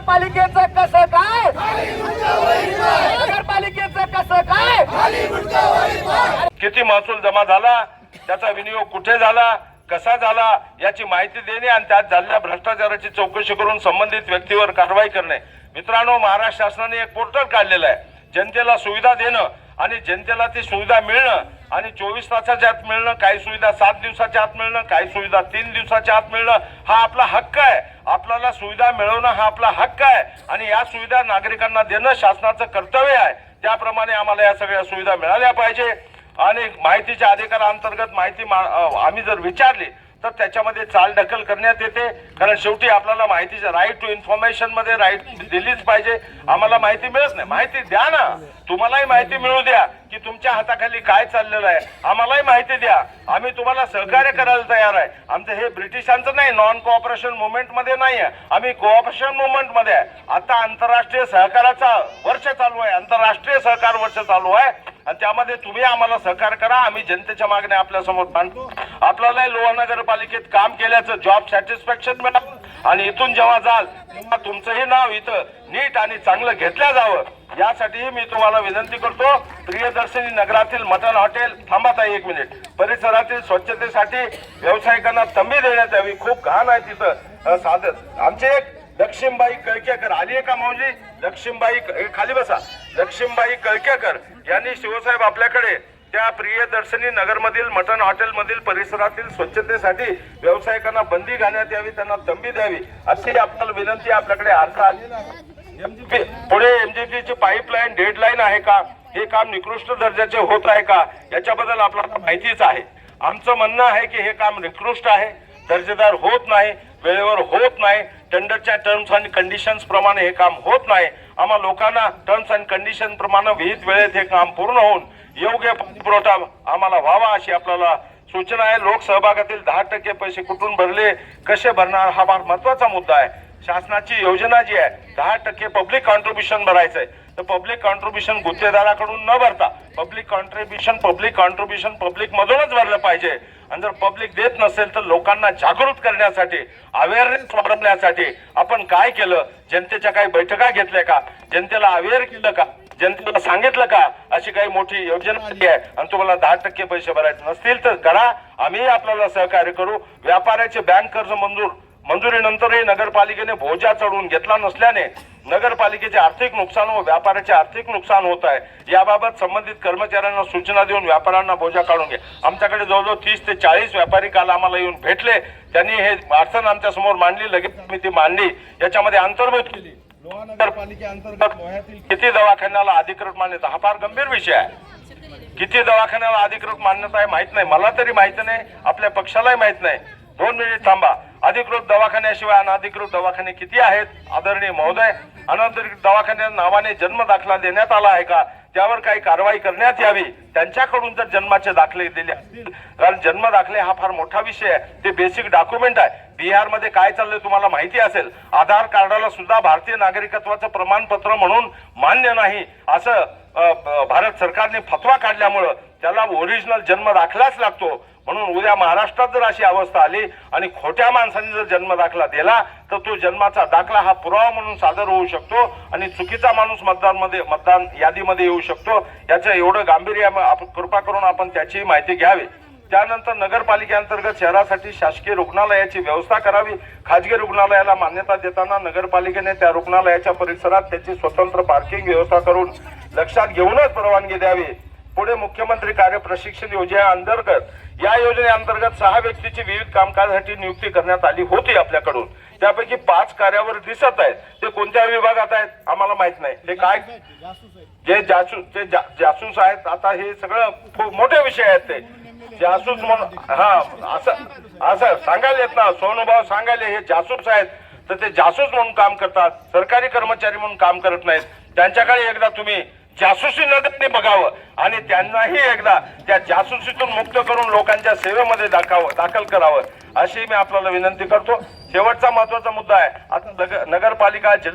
नगरपालिकेचं कसं काय? नगरपालिकेचं कसं काय? किती महसूल जमा झाला त्याचा विनियोग कुठे झाला कसा झाला याची माहिती देणे आणि त्यात झालेल्या भ्रष्टाचाराची चौकशी करून संबंधित व्यक्तीवर कारवाई करणे. मित्रांनो महाराष्ट्र शासनाने एक पोर्टल काढलेलं आहे. जनतेला सुविधा देणं आणि जनतेला ती सुविधा मिळणं आणि चोवीस तासाच्या आत मिळणं काही सुविधा सात दिवसाच्या आत मिळणं काही सुविधा तीन दिवसाच्या आत मिळणं हा आपला हक्क आहे. आपल्याला सुविधा मिळवणं हा आपला हक्क आहे. आणि या सुविधा नागरिकांना देणं शासनाचं कर्तव्य आहे. त्याप्रमाणे आम्हाला या सगळ्या सुविधा मिळाल्या पाहिजे. आणि माहितीच्या अधिकारांतर्गत माहिती मा- आम्ही जर विचारली तर त्याच्यामध्ये चाल ढकल करण्यात येते. कारण शेवटी आपल्याला माहितीच्या राईट टू इन्फॉर्मेशनमध्ये राईट दिलीच पाहिजे. आम्हाला माहिती मिळत नाही. माहिती द्या ना. तुम्हालाही माहिती मिळू द्या की तुमच्या हाताखाली काय चाललेलं आहे. आम्हालाही माहिती द्या. आम्ही तुम्हाला सहकार्य करायला तयार आहे. आमचं हे ब्रिटिशांचं नाही नॉन कोऑपरेशन मुवमेंटमध्ये नाही आहे आम्ही कोऑपरेशन मुवमेंटमध्ये आहे. आता आंतरराष्ट्रीय सहकाराचा वर्ष चालू आहे. आंतरराष्ट्रीय सहकार वर्ष चालू आहे. आणि त्यामध्ये तुम्ही आम्हाला सहकार करा. आम्ही जनतेच्या मागण्या आपल्यासमोर मांडतो. आपल्याला लोहा नगरपालिकेत काम केल्याचं जॉब सॅटिस्फॅक्शन मिळाल. आणि इथून जेव्हा जाल तेव्हा तुमचंही नाव इथं नीट आणि चांगलं घेतलं जावं. यासाठीही मी तुम्हाला विनंती करतो. प्रियदर्शनी नगरातील मटन हॉटेल थांबत आहे एक मिनिट. परिसरातील स्वच्छतेसाठी व्यावसायिकांना तंबी देण्यात यावी. खूप घाण आहे तिथं. साधत साधं. आमचे एक लक्ष्मीबाई कळकेकर. आली आहे का माऊली? लक्ष्मीबाई खाली बसा. लक्ष्मीबाई कळकेकर यांनी शिवसाहेब आपल्याकडे त्या प्रियदर्शनी नगरमधील मटण हॉटेलमधील परिसरातील स्वच्छतेसाठी व्यावसायिकांना बंदी घालण्यात यावी त्यांना तंबी द्यावी अशी आपल्याला विनंती आपल्याकडे अर्थ आली पुढे एमजीपीची पाईपलाईन डेडलाईन आहे का? हे काम निकृष्ट दर्जाचे होत आहे का? याच्याबद्दल आपल्याला माहितीच आहे. आमचं म्हणणं आहे की हे काम निकृष्ट आहे. दर्जेदार होत नाही वेळेवर होत नाही टेंडरच्या टर्म्स आणि कंडिशन्स प्रमाणे हे काम होत नाही. आम्हा लोकांना टर्म्स अँड कंडिशन प्रमाणे विहित वेळेत हे काम पूर्ण होऊन योग्य पुरवठा आम्हाला व्हावा अशी आपल्याला सूचना आहे. लोकसहभागातील दहा टक्के पैसे कुठून भरले कसे भरणार हा फार महत्त्वाचा मुद्दा आहे. शासनाची योजना जी आहे दहा टक्के पब्लिक कॉन्ट्रीब्युशन भरायचं आहे तर पब्लिक कॉन्ट्रीब्युशन गुत्तेदाराकडून न भरता public contribution public contribution public मधूनच भरलं पाहिजे. आणि जर पब्लिक देत नसेल तर लोकांना जागृत करण्यासाठी अवेअरनेस वाढवण्यासाठी आपण काय केलं? जनतेच्या काही बैठका घेतल्या का? जनतेला अवेअर केलं का? जनतेला सांगितलं का? अशी काही मोठी योजना आली आहे. आणि तुम्हाला दहा टक्के पैसे भरायचे नसतील तर करा. आम्ही आपल्याला सहकार्य करू. व्यापाऱ्याचे बँक कर्ज मंजूर मंजुरीनंतरही नगरपालिकेने बोजा चढवून घेतला नसल्याने नगरपालिकेचे आर्थिक नुकसान व व्यापाऱ्याचे आर्थिक नुकसान होत आहे. याबाबत संबंधित कर्मचाऱ्यांना सूचना देऊन व्यापाऱ्यांना बोजा काढून घ्या. आमच्याकडे जवळजवळ तीस ते चाळीस व्यापारी काल आम्हाला येऊन भेटले. त्यांनी हे अडचण आमच्यासमोर मांडली. लगेच आम्ही ती मांडली. याच्यामध्ये अंतर्भूत केली. नगरपालिकेअंतर्गत किती दवाखान्याला अधिकृत मान्यता? हा फार गंभीर विषय आहे. किती दवाखान्याला अधिकृत मान्यता आहे माहीत नाही. मला तरी माहीत नाही. आपल्या पक्षालाही माहीत नाही. दोन मिनिट थांबा. अधिकृत दवाखान्याशिवाय अनधिकृत दवाखाने किती आहेत? आदरणीय महोदय अनधिकृत दवाखान्या नावाने जन्म दाखला देण्यात आला आहे का? त्यावर काही कारवाई करण्यात यावी? त्यांच्याकडून जर जन्माचे दाखले दिले कारण जन्म दाखले हा फार मोठा विषय आहे. ते बेसिक डॉक्युमेंट आहे. बिहारमध्ये काय चाललंय तुम्हाला माहिती असेल? आधार कार्डाला सुद्धा भारतीय नागरिकत्वाचं प्रमाणपत्र म्हणून मान्य नाही. असं भारत सरकारने फतवा काढल्यामुळं त्याला ओरिजिनल जन्म दाखलाच लागतो. म्हणून उद्या महाराष्ट्रात जर अशी अवस्था आली आणि खोट्या माणसाने जर जन्म दाखला दिला तर तो जन्माचा दाखला हा पुरावा म्हणून सादर होऊ शकतो आणि चुकीचा माणूस मतदानमध्ये मतदान यादीमध्ये येऊ शकतो. याचं एवढं गांभीर्य कृपा करून आपण त्याची माहिती घ्यावी. त्यानंतर नगरपालिकेअंतर्गत शहरासाठी शासकीय रुग्णालयाची व्यवस्था करावी. खाजगी रुग्णालयाला मान्यता देताना नगरपालिकेने त्या रुग्णालयाच्या परिसरात त्याची स्वतंत्र पार्किंग व्यवस्था करून लक्षात घेऊनच परवानगी द्यावी. पुढे मुख्यमंत्री कार्य प्रशिक्षण योजनेअंतर्गत या योजनेअंतर्गत सहा व्यक्तीची विविध कामकाजासाठी नियुक्ती करण्यात आली होती आपल्याकडून. त्यापैकी पाच कार्यावर दिसत आहेत. ते कोणत्या विभागात आहेत आम्हाला माहीत नाही. ते काय? जे जासूस ते जासूस आहेत आता हे सगळं खूप मोठे विषय आहेत ते. जासूस म्हणून हा असं असं सांगायला येत ना. सोनुभाऊ सांगायला हे जासूस आहेत. तर ते जासूस म्हणून काम करतात सरकारी कर्मचारी म्हणून काम करत नाहीत. त्यांच्याकडे एकदा तुम्ही जासूसी नजरेने बघावं आणि त्यांनाही एकदा त्या जासूसीतून मुक्त करून लोकांच्या सेवेमध्ये दाखावं दाखल करावं अशी मी आपल्याला विनंती करतो. शेवटचा महत्त्वाचा मुद्दा आहे. आता नगर- नगरपालिका जिल्हा